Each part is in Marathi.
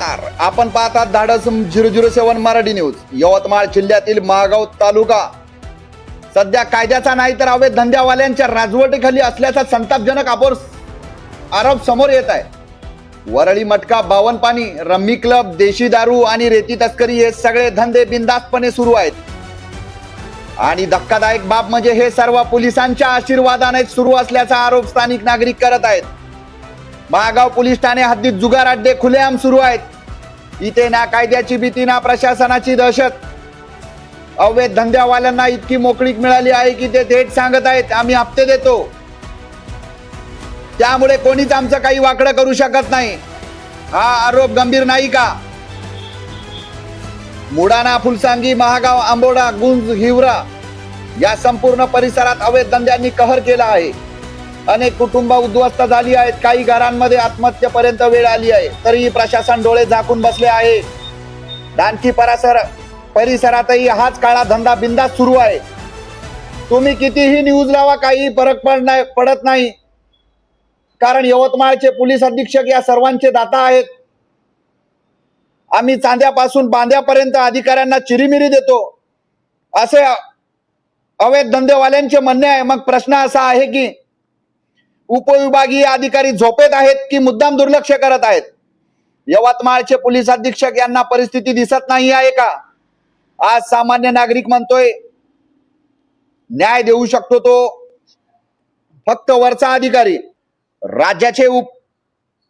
नमस्कार. आपण पाहतात Dhadas zero zero seven Marathi news. Yavatmal जिल्ह्यातील महागाव तालुका. सध्या कायद्याचा नाही तर अवैध धंद्यावाल्यांच्या राजवटीखाली असल्याचा संतापजनक आपोर आरोप समोर येत आहे. वरळी मटका बावन पाणी रम्मी क्लब देशी दारू आणि रेती तस्करी हे सगळे धंदे बिंदास्तपणे सुरू आहेत. आणि धक्कादायक बाब म्हणजे हे सर्व पोलिसांच्या आशीर्वादाने सुरू असल्याचा आरोप स्थानिक नागरिक करत आहेत. महागाव पोलीस ठाणे हद्दीत जुगार अड्डे खुलेआम सुरू आहेत. इथे ना कायद्याची भीती ना प्रशासनाची दहशत. अवैध धंद्यावाल्यांना इतकी मोकळीक मिळाली आहे की ते थेट सांगत आहेत आम्ही हप्ते देतो. त्यामुळे कोणीच आमचं काही वाकडं करू शकत नाही. हा आरोप गंभीर नाही का? मुडाणा फुलसांगी महागाव आंबोडा गुंज हिवरा या संपूर्ण परिसरात अवैध धंद्यांनी कहर केला आहे. अनेक कुटुंब उद्ध्वस्त झाली आहेत. काही घरांमध्ये आत्महत्येपर्यंत वेळ आली आहे. तरीही प्रशासन डोळे झाकून बसले आहे. दानकी परासर परिसरातही हाच काळा धंदा बिंदास सुरू आहे. तुम्ही कितीही न्यूज लावा काही फरक पडणार पडत नाही. कारण यवतमाळचे पोलीस अधीक्षक या सर्वांचे दाता आहेत. आम्ही चांद्यापासून बांध्यापर्यंत अधिकाऱ्यांना चिरीमिरी देतो. असे अवैध धंदेवाल्यांचे म्हणणे आहे. मग प्रश्न असा आहे की उपविभागीय अधिकारी झोपेत आहेत की मुद्दाम दुर्लक्ष करत आहेत? यवतमाळचे पोलीस अधीक्षक यांना परिस्थिती दिसत नाही आहे का? आज सामान्य नागरिक म्हणतोय न्याय देऊ शकतो तो. फक्त वरचा अधिकारी राज्याचे उप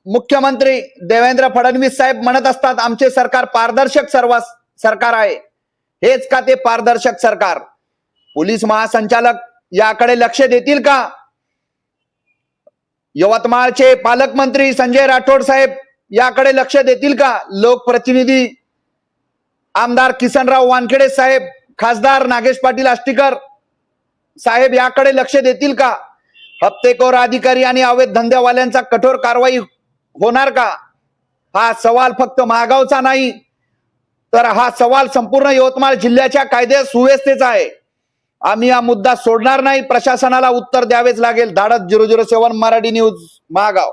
मुख्यमंत्री देवेंद्र फडणवीस साहेब म्हणत असतात आमचे सरकार पारदर्शक सर्व सरकार आहे. हेच का ते पारदर्शक सरकार? पोलीस महासंचालक याकडे लक्ष देतील का? यवतमाळचे पालकमंत्री संजय राठोड साहेब याकडे लक्ष देतील का? लोकप्रतिनिधी आमदार किसनराव वानखेडे साहेब खासदार नागेश पाटील आष्टीकर साहेब याकडे लक्ष देतील का? हप्तेखोर अधिकारी आणि अवैध धंद्यावाल्यांचा कठोर कारवाई होणार का? हा सवाल फक्त महागावचा नाही तर हा सवाल संपूर्ण यवतमाळ जिल्ह्याच्या कायदे सुव्यवस्थेचा आहे. आम्ही हा मुद्दा सोडणार नाही. प्रशासनाला उत्तर द्यावेच लागेल. धाडत zero zero seven Marathi news Mahagaon.